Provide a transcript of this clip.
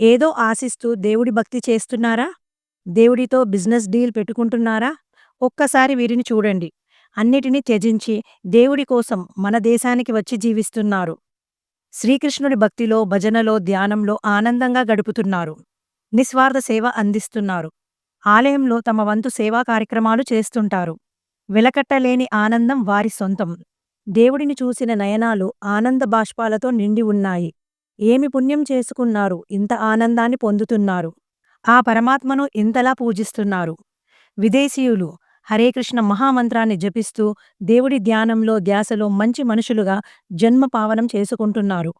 ఏదో ఆశిస్తూ దేవుడి భక్తి చేస్తున్నారా? దేవుడితో బిజినెస్ డీల్ పెట్టుకుంటున్నారా? ఒక్కసారి వీరిని చూడండి. అన్నిటినీ త్యజించి దేవుడి కోసం మన దేశానికి వచ్చి జీవిస్తున్నారు. శ్రీకృష్ణుడి భక్తిలో భజనలో ధ్యానంలో ఆనందంగా గడుపుతున్నారు. నిస్వార్థ సేవ అందిస్తున్నారు. ఆలయంలో తమ వంతు సేవా కార్యక్రమాలు చేస్తుంటారు. వెలకట్టలేని ఆనందం వారి సొంతం. దేవుడిని చూసిన నయనాలు ఆనంద బాష్పాలతో నిండి ఉన్నాయి. ఏమి పుణ్యం చేసుకున్నారు ఇంత ఆనందాన్ని పొందుతున్నారు. ఆ పరమాత్మను ఇంతలా పూజిస్తున్నారు. విదేశీయులు హరే కృష్ణ మహామంత్రాన్ని జపిస్తూ దేవుడి ధ్యానంలో ధ్యాసలో మంచి మనుషులుగా జన్మ పావనం చేసుకుంటున్నారు.